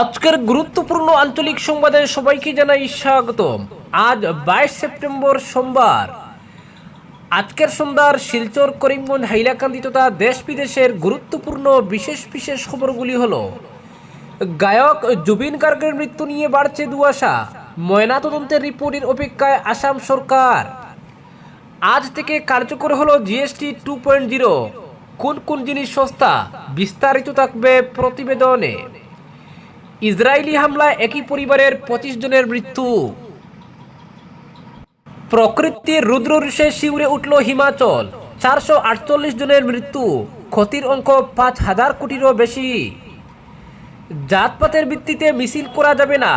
আজকের গুরুত্বপূর্ণ আঞ্চলিক সংবাদে সবাইকে জানাই স্বাগতম। আজ বাইশ সেপ্টেম্বর সোমবার। আজকের সন্ধ্যার শিলচর, করিমগঞ্জ, হাইলাকান্দি তথা দেশ বিদেশের গুরুত্বপূর্ণ বিশেষ বিশেষ খবরগুলি হল, গায়ক জুবিন গার্গের মৃত্যু নিয়ে বাড়ছে দুয়াশা ময়নাতদন্তের রিপোর্টের অপেক্ষায় আসাম সরকার। আজ থেকে কার্যকর হলো জিএসটি টু পয়েন্ট জিরো। কোন কোন জিনিস সস্তা, বিস্তারিত থাকবে প্রতিবেদনে। ইসরায়েলি হামলায় একই পরিবারের পঁচিশ জনের মৃত্যু। প্রকৃতির রুদ্ররুষে শিউরে উঠল হিমাচল, চারশো আটচল্লিশ জনের মৃত্যু, ক্ষতির অঙ্ক পাঁচ হাজার কোটিরও বেশি। জাতপাতের ভিত্তিতে মিছিল করা যাবে না,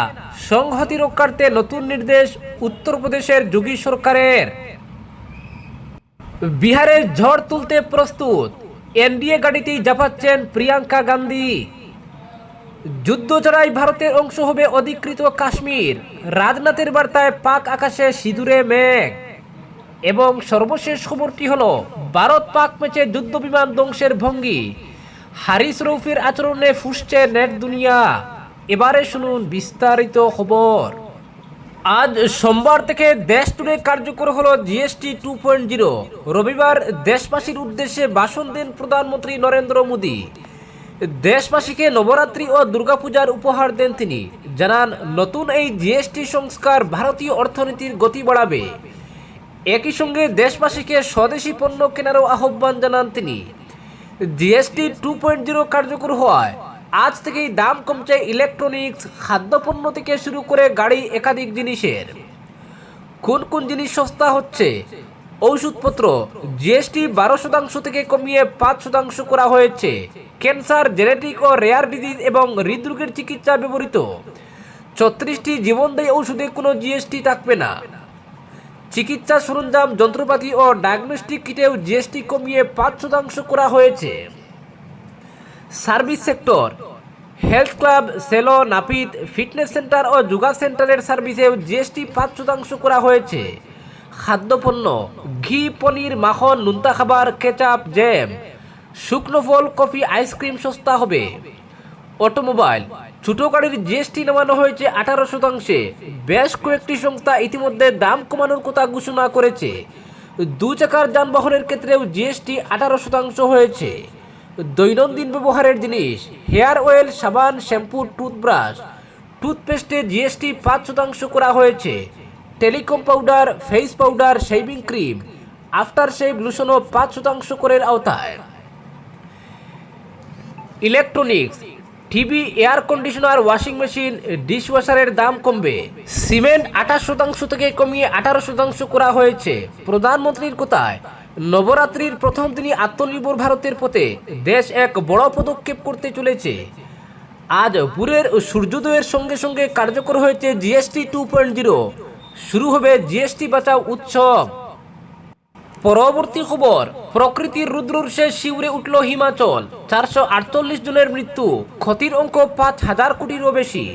সংহতি রক্ষার্থে নতুন নির্দেশ উত্তরপ্রদেশের যোগী সরকারের। বিহারের ঝড় তুলতে প্রস্তুত, এনডিএ গাড়িতেই জাপাচ্ছেন প্রিয়াঙ্কা গান্ধী। যুদ্ধ ছাড়াই ভারতের অংশ হবে অধিকৃত কাশ্মীর। রাজনাথের বার্তায় পাক আকাশে সিঁদুরে মেঘ। এবং সর্বশেষ খবরটি হল, ভারত পাক ম্যাচে যুদ্ধ বিমান ধ্বংসের ভঙ্গি। হারিস রৌফির আচরণে ফুসছে নেট দুনিয়া। এবারে শুনুন বিস্তারিত খবর। আজ সোমবার থেকে দেশ জুড়ে কার্যকর হলো জিএসটি টু পয়েন্ট জিরো রবিবার দেশবাসীর উদ্দেশ্যে ভাষণ দেন প্রধানমন্ত্রী নরেন্দ্র মোদী। দেশবাসীকে নবরাত্রি ও দুর্গাপূজার উপহার দেন তিনি। জানান, নতুন এই জিএসটি সংস্কার ভারতীয় অর্থনীতির গতি বাড়াবে। একই সঙ্গে দেশবাসীকে স্বদেশি পণ্য কেনারও আহ্বান জানান তিনি। জিএসটি টু পয়েন্ট জিরো কার্যকর হওয়ায় আজ থেকেই দাম কমছে ইলেকট্রনিক্স, খাদ্যপণ্য থেকে শুরু করে গাড়ি একাধিক জিনিসের। কোন কোন জিনিস সস্তা হচ্ছে? ঔষধপত্র জিএসটি বারো শতাংশ থেকে কমিয়ে পাঁচ শতাংশ করা হয়েছে। ক্যান্সার, জেনেটিক ও রেয়ার ডিজিজ এবং হৃদরোগের চিকিৎসা ব্যবহৃত। ছত্রিশটি জীবনদায়ী ঔষধে কোনো জিএসটি থাকবে না। চিকিৎসা সরঞ্জাম, যন্ত্রপাতি ও ডায়াগনস্টিক কিটেও জিএসটি কমিয়ে পাঁচ শতাংশ করা হয়েছে। সার্ভিস সেক্টর, হেলথ ক্লাব সেলো নাপিত, ফিটনেস সেন্টার ও যোগা সেন্টারের সার্ভিসেও জিএসটি পাঁচ শতাংশ করা হয়েছে। খাদ্যপণ্য, ঘি, পনির, মাখন, নুনতা খাবার, কেচাপ জ্যাম শুকনো ফল, কফি আইসক্রিম সস্তা হবে। অটোমোবাইল, ছোট গাড়ির জিএসটি নামানো হয়েছে আঠারো শতাংশে। বেশ কয়েকটি সংস্থা ইতিমধ্যে দাম কমানোর কথা ঘোষণা করেছে। দু চাকার যানবাহনের ক্ষেত্রেও জিএসটি আঠারো শতাংশ হয়েছে। দৈনন্দিন ব্যবহারের জিনিস, হেয়ার অয়েল, সাবান, শ্যাম্পু, টুথব্রাশ, টুথপেস্টে জিএসটি পাঁচ শতাংশ করা হয়েছে। Talcum powder, face powder, shaving cream, after shave লুশনও পাঁচ শতাংশ করের আওতায়। Electronics, TV, air conditioner, washing machine, ডিশওয়াশারের দাম কমবে। সিমেন্ট আঠাশ শতাংশ থেকে কমিয়ে আঠারো শতাংশ করা হয়েছে। প্রধানমন্ত্রীর কোথায় নবরাত্রির প্রথম দিনই আত্মনির্ভর ভারতের পথে দেশ এক বড় পদক্ষেপ করতে চলেছে। আজ পুরের সূর্যোদয়ের সঙ্গে সঙ্গে কার্যকর হয়েছে জিএসটি টু পয়েন্ট জিরো। শুরু হবে জিএসটি বাঁচাও উৎসব। পরবর্তী খবর, প্রকৃতির রুদ্ররূষে শিউরে উঠল হিমাচল। চারশো আটচল্লিশ জনের মৃত্যু, ক্ষতির অঙ্ক পাঁচ হাজার কোটিরও বেশি।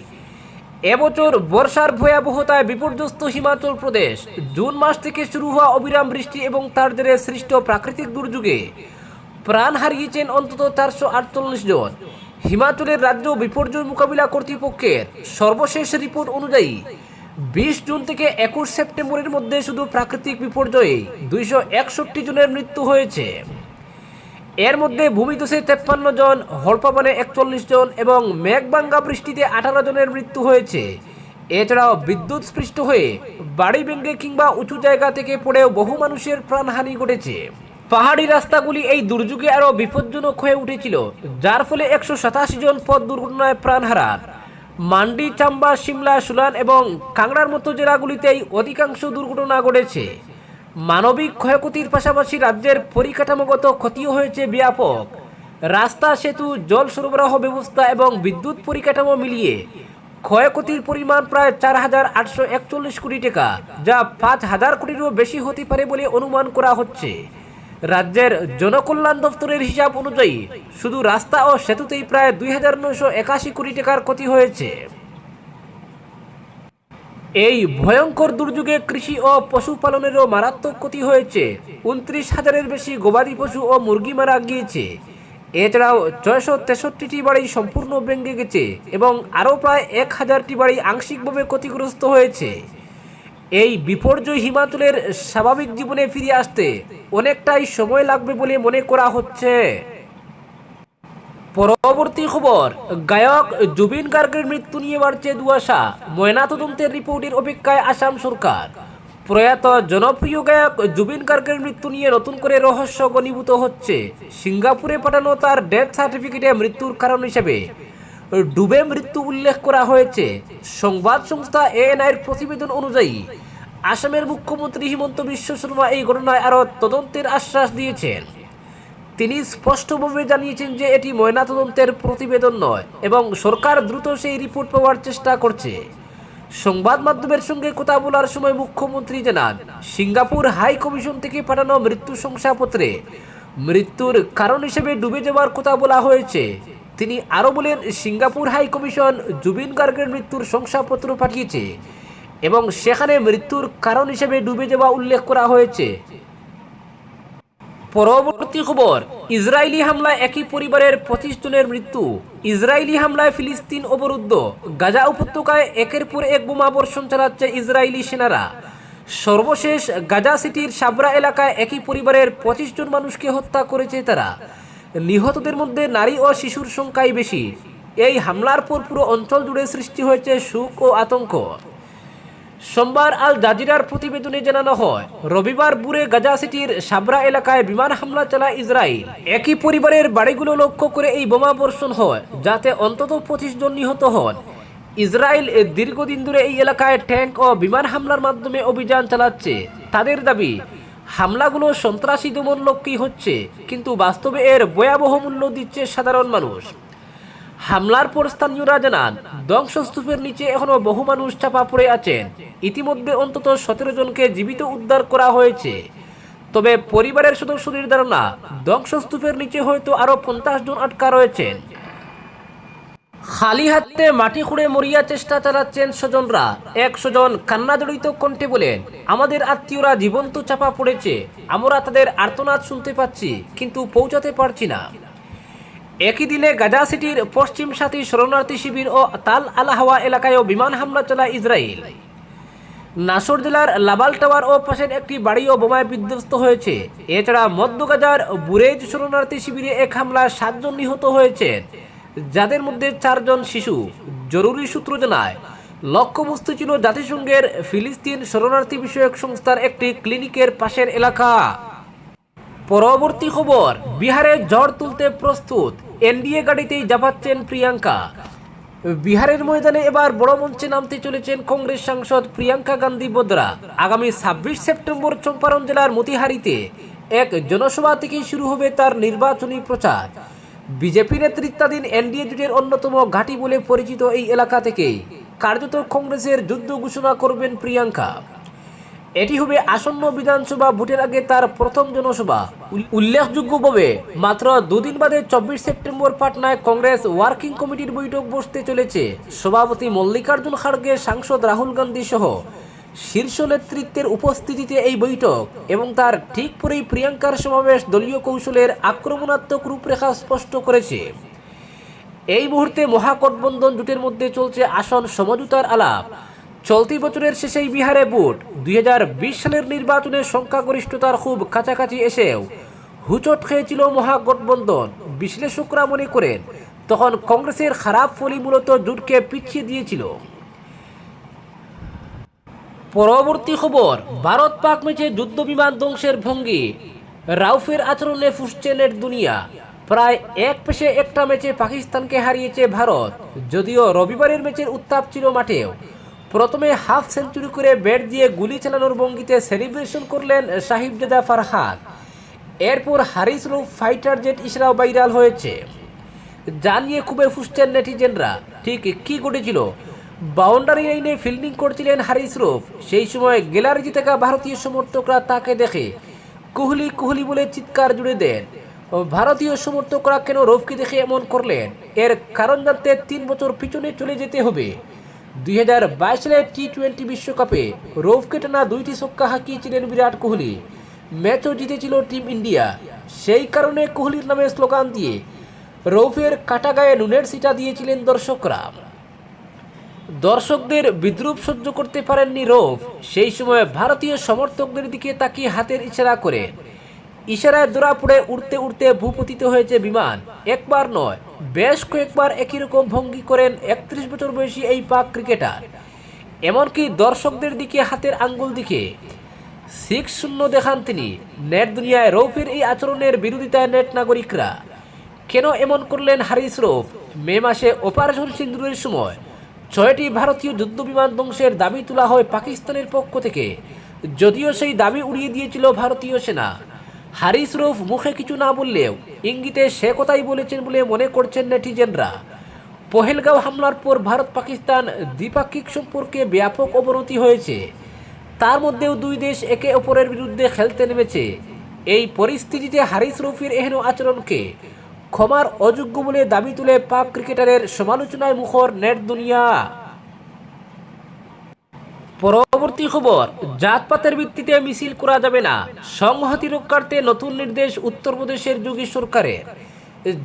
এবছর বর্ষার ভয়াবহতায় বিপর্যস্ত হিমাচল প্রদেশ। জুন মাস থেকে শুরু হওয়া অবিরাম বৃষ্টি এবং তার জেরে সৃষ্ট প্রাকৃতিক দুর্যোগে। প্রাণ হারিয়েছেন অন্তত চারশো আটচল্লিশ জন। হিমাচলের রাজ্য বিপর্যয় মোকাবিলা কর্তৃপক্ষের সর্বশেষ রিপোর্ট অনুযায়ী বিশ জুন থেকে একুশ সেপ্টেম্বরের মধ্যে শুধু প্রাকৃতিক বিপর্যয়ে দুইশো একষট্টি জনের মৃত্যু হয়েছে। এর মধ্যে ভূমিধসে তেপ্পান্ন জন, হরপাবানে একচল্লিশ জন এবং মেঘবাঙ্গা বৃষ্টিতে আঠারো জনের মৃত্যু হয়েছে। এছাড়াও বিদ্যুৎ স্পৃষ্ট হয়ে বাড়ি ভেঙ্গে কিংবা উঁচু জায়গা থেকে পড়েও বহু মানুষের প্রাণহানি ঘটেছে। পাহাড়ি রাস্তাগুলি এই দুর্যোগে আরও বিপজ্জনক হয়ে উঠেছিল, যার ফলে একশো সাতাশি জন পথ দুর্ঘটনায় প্রাণ হারান মান্ডি, চাম্বা, সিমলা সুলান এবং কাংড়ার মতো জেলাগুলিতেই অধিকাংশ দুর্ঘটনা ঘটেছে। মানবিক ক্ষয়ক্ষতির পাশাপাশি রাজ্যের পরিকাঠামোগত ক্ষতিও হয়েছে ব্যাপক। রাস্তা, সেতু, জল সরবরাহ ব্যবস্থা এবং বিদ্যুৎ পরিকাঠামো মিলিয়ে ক্ষয়ক্ষতির পরিমাণ প্রায় চার হাজার আটশো একচল্লিশ কোটি টাকা, যা পাঁচ হাজার কোটিরও বেশি হতে পারে বলে অনুমান করা হচ্ছে। রাজ্যের জনকল্যাণ দপ্তরের হিসাব অনুযায়ী শুধু রাস্তা ও সেতুতেই প্রায় দুই হাজার নয়শো একাশি কোটি টাকার ক্ষতি হয়েছে। এই ভয়ঙ্কর দুর্যোগে কৃষি ও পশুপালনেরও মারাত্মক ক্ষতি হয়েছে। উনত্রিশ হাজারের বেশি গবাদি পশু ও মুরগি মারা গিয়েছে। এছাড়াও ছয়শো তেষট্টিটি বাড়ি সম্পূর্ণ ভেঙে গেছে এবং আরও প্রায় এক হাজারটি বাড়ি আংশিকভাবে ক্ষতিগ্রস্ত হয়েছে। এই বিপর্যয় হিমাচলের স্বাভাবিক জীবনে ফিরে আসতে অনেকটাই সময় লাগবে বলে মনে করা হচ্ছে। পরবর্তী খবর, গায়ক জুবিন গার্গের মৃত্যু নিয়ে বাড়ছে দুয়াশা ময়নাতদন্তের রিপোর্টের অপেক্ষায় আসাম সরকার। প্রয়াত জনপ্রিয় গায়ক জুবিন গার্গের মৃত্যু নিয়ে নতুন করে রহস্য ঘনীভূত হচ্ছে। সিঙ্গাপুরে পাঠানো তার ডেথ সার্টিফিকেটে মৃত্যুর কারণ হিসেবে। ডুবে মৃত্যু উল্লেখ করা হয়েছে। সংবাদ সংস্থা এএনআইয়ের প্রতিবেদন অনুযায়ী, আসামের মুখ্যমন্ত্রী হিমন্ত বিশ্ব শর্মা এই ঘটনায় আরও তদন্তের আশ্বাস দিয়েছেন। তিনি স্পষ্টভাবে জানিয়েছেন যে এটি ময়নাতদন্তের প্রতিবেদন নয় এবং সরকার দ্রুত সেই রিপোর্ট পাওয়ার চেষ্টা করছে। সংবাদ মাধ্যমের সঙ্গে কথা বলার সময় মুখ্যমন্ত্রী জানান, সিঙ্গাপুর হাই কমিশন থেকে পাঠানো মৃত্যু শংসাপত্রে মৃত্যুর কারণ হিসেবে ডুবে যাওয়ার কথা বলা হয়েছে। তিনি আরও বলেন, সিঙ্গাপুর হাই কমিশন জুবিন গার্গের মৃত্যুর শংসাপত্র পাঠিয়েছে এবং সেখানে মৃত্যুর কারণ হিসেবে ডুবে যাওয়া উল্লেখ করা হয়েছে। পরবর্তী খবর, ইসরায়েলি হামলায় একই পরিবারের পঁচিশ জনের মৃত্যু। ইসরায়েলি হামলায় ফিলিস্তিন অবরুদ্ধ। গাজা উপত্যকায় একের পর এক বোমা বর্ষণ চালাচ্ছে ইসরায়েলি সেনারা। সর্বশেষ গাজা সিটির সাবরা এলাকায় একই পরিবারের পঁচিশ জন মানুষকে হত্যা করেছে তারা। নিহতদের মধ্যে নারী ও শিশুর সংখ্যাই বেশি। এই হামলার পর পুরো অঞ্চল জুড়ে সৃষ্টি হয়েছে সুখ ও আতঙ্ক। সোমবার আল জাজিরার প্রতিবেদনে জানানো হয়, রবিবার বুড়ে গাজা সিটির সাবরা এলাকায় বিমান হামলা চালায় ইসরায়েল। একই পরিবারের বাড়িগুলো লক্ষ্য করে এই বোমা বর্ষণ হয়, যাতে অন্তত পঁচিশ জন নিহত হন। ইসরায়েল দীর্ঘদিন ধরে এই এলাকায় ট্যাঙ্ক ও বিমান হামলার মাধ্যমে অভিযান চালাচ্ছে। তাদের দাবি হামলাগুলো সন্ত্রাসী দমন লক্ষ্যেই হচ্ছে, কিন্তু বাস্তবে এর ভয়াবহ মূল্য দিচ্ছে সাধারণ মানুষ। হামলার পর স্থানীয়রা জানান, ধ্বংসস্তূপের নিচে এখনও বহু মানুষ চাপা পড়ে আছেন। ইতিমধ্যে অন্তত সতেরো জনকে জীবিত উদ্ধার করা হয়েছে। তবে পরিবারের সদস্যদের ধারণা, ধ্বংসস্তূপের নিচে হয়তো আরও পঞ্চাশ জন আটকা রয়েছেন। খালি হাতে মাটি খুঁড়ে মরিয়া চেষ্টা চালাচ্ছেন স্বজনরা। এক স্বজন কান্নাজড়িত কণ্ঠে বলেন, আমাদের আত্মীয়রা জীবন্ত চাপা পড়েছে, আমরা তাদের আর্তনাদ শুনতে পাচ্ছি, কিন্তু পৌঁছাতে পারছি না। একই দিনে গাজা সিটির পশ্চিম সাথী শরণার্থী শিবির ও তাল আলাহাওয়া এলাকায়ও বিমান হামলা চালায় ইসরায়েল। নাসর জেলার লাবাল টাওয়ার ও পাশের একটি বাড়িও বোমায় বিধ্বস্ত হয়েছে। এছাড়া মধ্য গাজার বুরেজ শরণার্থী শিবিরে এক হামলায় সাতজন নিহত হয়েছেন। যাদের মধ্যে চারজন শিশু, জরুরি সূত্র জানায়, লক্ষ্যবস্তু ছিল জাতিসংঘের ফিলিস্তিন শরণার্থী বিষয়ক সংস্থার একটি ক্লিনিকের পাশের এলাকা। পরবর্তী খবর, বিহারে ঝড় তুলতে প্রস্তুত, এনডিএ গাড়িতেই জাপাচ্ছেন প্রিয়াঙ্কা। বিহারের ময়দানে এবার বড় মঞ্চে নামতে চলেছেন কংগ্রেস সাংসদ প্রিয়াঙ্কা গান্ধী বদ্রা। আগামী ছাব্বিশ সেপ্টেম্বর চম্পারণ জেলার মতিহারিতে এক জনসভা থেকেই শুরু হবে তার নির্বাচনী প্রচার। বিজেপি নেতৃত্বাধীন এনডিএ জোটের অন্যতম ঘাঁটি বলে পরিচিত এই এলাকা থেকেই কার্যত কংগ্রেসের যুদ্ধ ঘোষণা করবেন প্রিয়াঙ্কা। এটি হবে আসন্ন বিধানসভা ভোটের আগে তার প্রথম জনসভা। উল্লেখযোগ্যভাবে মাত্র দুদিন বাদে চব্বিশ সেপ্টেম্বর পাটনায় কংগ্রেস ওয়ার্কিং কমিটির বৈঠক বসতে চলেছে। সভাপতি মল্লিকার্জুন খাড়গে, সাংসদ রাহুল গান্ধী সহ শীর্ষ নেতৃত্বের উপস্থিতিতে এই বৈঠক এবং তার ঠিক পরেই প্রিয়াঙ্কার সমাবেশ দলীয় কৌশলের আক্রমণাত্মক রূপরেখা স্পষ্ট করেছে। এই মুহূর্তে মহাগঠবন্ধন জোটের মধ্যে চলছে আসন সমঝোতার আলাপ। চলতি বছরের শেষেই বিহারে ভোট। দুই হাজার বিশ সালের নির্বাচনে সংখ্যাগরিষ্ঠতার খুব কাছাকাছি এসেও হুচট খেয়েছিল মহাগঠবন্ধন। বিশ্লেষকরা মনে করেন, তখন কংগ্রেসের খারাপ ফলই মূলত জোটকে পিছিয়ে দিয়েছিল। পরবর্তী খবর, ভারত পাক ম্যাচে যুদ্ধ বিমান ধ্বংসের ভঙ্গি। রাউফের আচরণে ফুসছে নেট দুনিয়া। প্রায় এক পেশে একটা ম্যাচে পাকিস্তানকে হারিয়েছে ভারত। যদিও রবিবারের ম্যাচের উত্তাপ ছিল মাঠেও। প্রথমে হাফ সেঞ্চুরি করে ব্যাট দিয়ে গুলি চালানোর ভঙ্গিতে সেলিব্রেশন করলেন সাহিবজাদা ফারহাদ এরপর হারিস রুফ ফাইটার জেট ইসরাও ভাইরাল হয়েছে। জানিয়ে খুবই ফুসছেন নেটিজেনরা। ঠিক কি ঘটেছিল? বাউন্ডারি লাইনে ফিল্ডিং করছিলেন হারিস রুফ। সেই সময় গ্যালারিতে থাকা ভারতীয় সমর্থকরা তাকে দেখে কোহলি কোহলি বলে চিৎকার জুড়ে দেন। ভারতীয় সমর্থকরা কেন রফকে দেখে এমন করলেন? এর কারণ জানতে তিন বছর পিছনে চলে যেতে হবে। দুই হাজার বাইশ সালের টি টোয়েন্টি বিশ্বকাপে রৌফকে টানা দুইটি ছক্কা হাঁকিয়েছিলেন বিরাট কোহলি। ম্যাচও জিতেছিল টিম ইন্ডিয়া। সেই কারণে কোহলির নামে স্লোগান দিয়ে রৌফের কাটা গায়ে নুনের সিটা দিয়েছিলেন দর্শকরা। দর্শকদের বিদ্রুপ সহ্য করতে পারেননি রৌফ। সেই সময় ভারতীয় সমর্থকদের দিকে তাকিয়ে হাতের ইশারা করে। ইশারায় দোড়া পড়ে উড়তে উড়তে ভূপতিত হয়েছে বিমান। একবার নয়, বেশ কয়েকবার একই রকম ভঙ্গি করেন একত্রিশ বছর বয়সী এই পাক ক্রিকেটার। এমনকি দর্শকদের দিকে হাতের আঙ্গুল দিকে। সিক্স শূন্য দেখান তিনি। নেট দুনিয়ায় রৌফের এই আচরণের বিরোধিতায় নেট নাগরিকরা। কেন এমন করলেন হারিস রৌফ? মে মাসে অপারেশন সিন্দুরের সময় ছয়টি ভারতীয় যুদ্ধ বিমান ধ্বংসের দাবি তোলা হয় পাকিস্তানের পক্ষ থেকে। যদিও সেই দাবি উড়িয়ে দিয়েছিল ভারতীয় সেনা। হারিস রৌফ মুখে কিছু না বললেও ইঙ্গিতে সে কথাই বলেছেন বলে মনে করছেন নেটিজেনরা। পহেলগাঁও হামলার পর ভারত পাকিস্তান দ্বিপাক্ষিক সম্পর্কে ব্যাপক অবনতি হয়েছে। তার মধ্যেও দুই দেশ একে অপরের বিরুদ্ধে খেলতে নেমেছে। এই পরিস্থিতিতে হারিস রফির এহেন আচরণকে ক্ষমার অযোগ্য বলে দাবি তুলে পাক ক্রিকেটারের সমালোচনায় মুখর নেট দুনিয়া। পরবর্তী খবর, জাতপাতের ভিত্তিতে মিছিল করা যাবে না। সংহতি রক্ষার্থে নতুন নির্দেশ উত্তরপ্রদেশের যোগী সরকারের।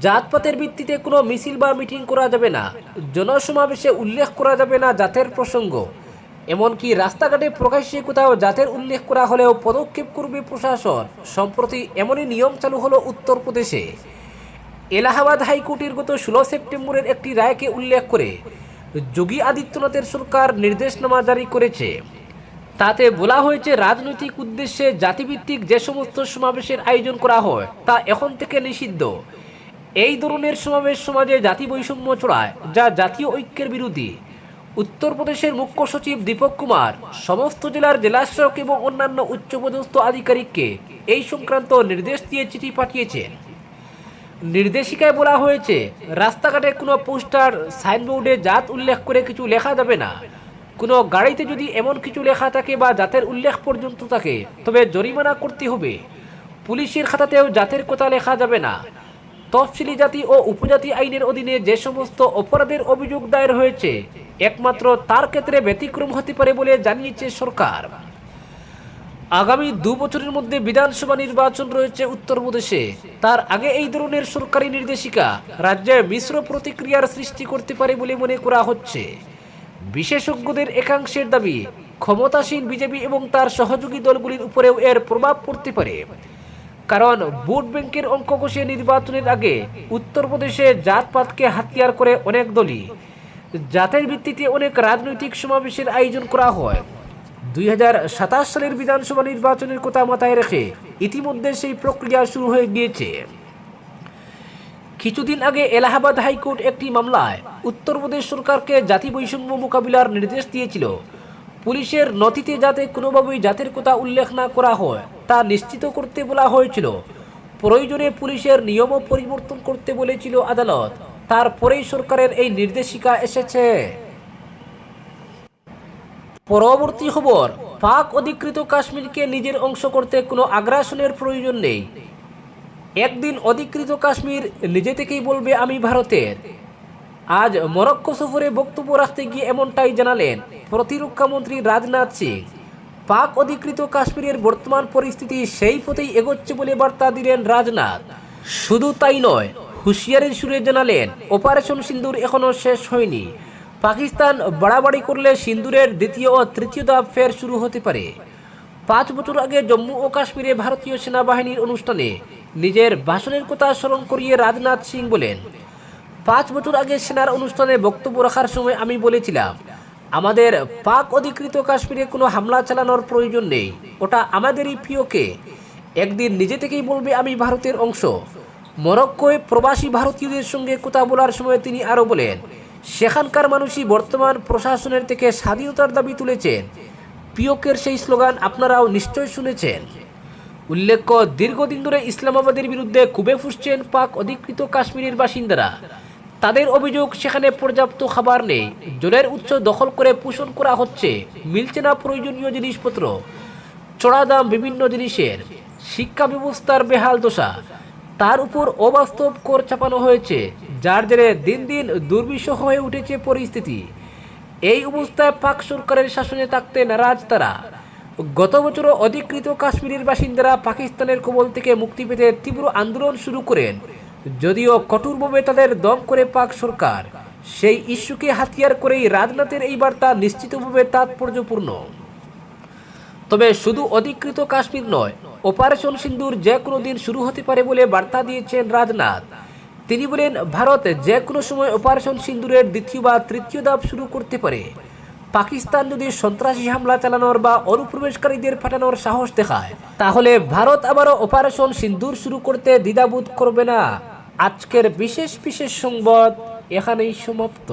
জাতপাতের ভিত্তিতে কোনো মিছিল বা মিটিং করা যাবে না। জনসমাবেশে উল্লেখ করা যাবে না জাতের প্রসঙ্গ। এমনকি রাস্তাঘাটে প্রকাশ্যে কোথাও জাতের উল্লেখ করা হলেও পদক্ষেপ করবে প্রশাসন। সম্প্রতি এমনই নিয়ম চালু হলো উত্তরপ্রদেশে। এলাহাবাদ হাইকোর্টের গত ষোলো সেপ্টেম্বরের একটি রায়কে উল্লেখ করে যোগী আদিত্যনাথের সরকার নির্দেশনামা জারি করেছে। তাতে বলা হয়েছে, রাজনৈতিক উদ্দেশ্যে জাতিভিত্তিক যে সমস্ত সমাবেশের আয়োজন করা হয়, তা এখন থেকে নিষিদ্ধ। এই ধরনের সমাবেশ সমাজে জাতি বৈষম্য ছড়ায়, যা জাতীয় ঐক্যের বিরোধী। উত্তরপ্রদেশের মুখ্য সচিব দীপক কুমার সমস্ত জেলার জেলাশাসক এবং অন্যান্য উচ্চপদস্থ আধিকারিককে এই সংক্রান্ত নির্দেশ দিয়ে চিঠি পাঠিয়েছেন। নির্দেশিকায় বলা হয়েছে, রাস্তাঘাটে কোনো পোস্টার, সাইনবোর্ডে জাত উল্লেখ করে কিছু লেখা যাবে না। কোনো গাড়িতে যদি এমন কিছু লেখা থাকে বা জাতের উল্লেখ পর্যন্ত থাকে, তবে জরিমানা করতে হবে। পুলিশের খাতাতেও জাতের কথা লেখা যাবে না। তফসিলি জাতি ও উপজাতি আইনের অধীনে যে সমস্ত অপরাধের অভিযোগ দায়ের হয়েছে, একমাত্র তার ক্ষেত্রে ব্যতিক্রম হতে পারে বলে জানিয়েছে সরকার। আগামী দু বছরের মধ্যে বিধানসভা নির্বাচন রয়েছে উত্তরপ্রদেশে। তার আগে এই ধরনের সরকারি নির্দেশিকা রাজ্যে মিশ্র প্রতিক্রিয়ার সৃষ্টি করতে পারে বলে মনে করা হচ্ছে। বিশেষজ্ঞদের একাংশের দাবি, ক্ষমতাসীন বিজেপি এবং তার সহযোগী দলগুলির উপরেও এর প্রভাব পড়তে পারে। কারণ ভোট ব্যাংকের অঙ্ক নির্বাচনের আগে উত্তরপ্রদেশে জাতপাতকে হাতিয়ার করে অনেক দলই। জাতের ভিত্তিতে অনেক রাজনৈতিক সমাবেশের আয়োজন করা হয়। দুই হাজার সাতাশ সালের বিধানসভা নির্বাচনের কথা মাথায় রেখে ইতিমধ্যে সেই প্রক্রিয়া শুরু হয়ে গিয়েছে। কিছুদিন আগে এলাহাবাদ হাইকোর্ট একটি মামলায় উত্তরপ্রদেশ সরকারকে জাতি বৈষম্য মোকাবিলার নির্দেশ দিয়েছিল। পুলিশের নথিতে যাতে কোনোভাবেই জাতির কথা উল্লেখ না করা হয়, তা নিশ্চিত করতে বলা হয়েছিল। প্রয়োজনে পুলিশের নিয়মও পরিবর্তন করতে বলেছিল আদালত। তারপরেই সরকারের এই নির্দেশিকা এসেছে। পরবর্তী খবর, পাক অধিকৃত কাশ্মীরকে নিজের অংশ করতে কোনো আগ্রাসনের প্রয়োজন নেই। একদিন অধিকৃত কাশ্মীর নিজে থেকেই বলবে, আমি ভারতের। আজ মরক্কো সফরে বক্তব্য রাখতে গিয়ে এমনটাই জানালেন প্রতিরক্ষা মন্ত্রী রাজনাথ সিং। পাক অধিকৃত কাশ্মীরের বর্তমান পরিস্থিতি সেই পথেই এগোচ্ছে বলে বার্তা দিলেন রাজনাথ। শুধু তাই নয়, হুঁশিয়ারির সুরে জানালেন, অপারেশন সিন্দুর এখনও শেষ হয়নি। পাকিস্তান বাড়াবাড়ি করলে সিন্দুরের দ্বিতীয় ও তৃতীয় ধাপ ফের শুরু হতে পারে। পাঁচ বছর আগে জম্মু ও কাশ্মীরে ভারতীয় সেনাবাহিনীর অনুষ্ঠানে নিজের ভাষণের কথা স্মরণ করিয়ে রাজনাথ সিং বলেন, পাঁচ বছর আগে সেনার অনুষ্ঠানে বক্তব্য রাখার সময় আমি বলেছিলাম, আমাদের পাক অধিকৃত কাশ্মীরে কোনো হামলা চালানোর প্রয়োজন নেই, ওটা আমাদেরই প্রিয়কে একদিন নিজে থেকেই বলবে আমি ভারতের অংশ। মরক্কোয় প্রবাসী ভারতীয়দের সঙ্গে কথা বলার সময় তিনি আরও বলেন সেখানকার মানুষই বর্তমান প্রশাসনের থেকে স্বাধীনতার দাবি তুলেছেন। পিওকের সেই স্লোগান আপনারাও নিশ্চয় শুনেছেন। উল্লেখ্য, দীর্ঘদিন ধরে ইসলামাবাদের বিরুদ্ধে খুবে ফুসছেন পাক অধিকৃত কাশ্মীরের বাসিন্দারা। তাদের অভিযোগ, সেখানে পর্যাপ্ত খাবার নেই। জলের উৎস দখল করে পোষণ করা হচ্ছে। মিলছে না প্রয়োজনীয় জিনিসপত্র। চড়া দাম বিভিন্ন জিনিসের। শিক্ষা ব্যবস্থার বেহাল দশা। তার উপর অবাস্তব কর চাপানো হয়েছে। যার জেরে দিন দিন দুর্বিষহ হয়ে উঠেছে পরিস্থিতি। এই অবস্থায় পাক সরকারের শাসনে থাকতে নারাজ তারা। গত বছরও অধিকৃত কাশ্মীরের বাসিন্দারা পাকিস্তানের কবল থেকে মুক্তি পেতে তীব্র আন্দোলন শুরু করেন। যদিও কঠোরভাবে তাদের দম করে পাক সরকার, সেই ইস্যুকে হাতিয়ার করেই রাজনাথের এই বার্তা নিশ্চিতভাবে তাৎপর্যপূর্ণ। তবে শুধু অধিকৃত কাশ্মীর নয়, অপারেশন সিন্দুর যে কোনো দিন শুরু হতে পারে বলে বার্তা দিয়েছেন রাজনাথ। তিনি বলেন, ভারত যে কোনো সময় অপারেশন সিন্দুরের দ্বিতীয় বা তৃতীয় ধাপ শুরু করতে পারে। পাকিস্তান যদি সন্ত্রাসী হামলা চালানোর বা অনুপ্রবেশকারীদের ফাটানোর সাহস দেখায়, তাহলে ভারত আবারও অপারেশন সিন্দুর শুরু করতে দ্বিধাবোধ করবে না। আজকের বিশেষ বিশেষ সংবাদ এখানেই সমাপ্ত।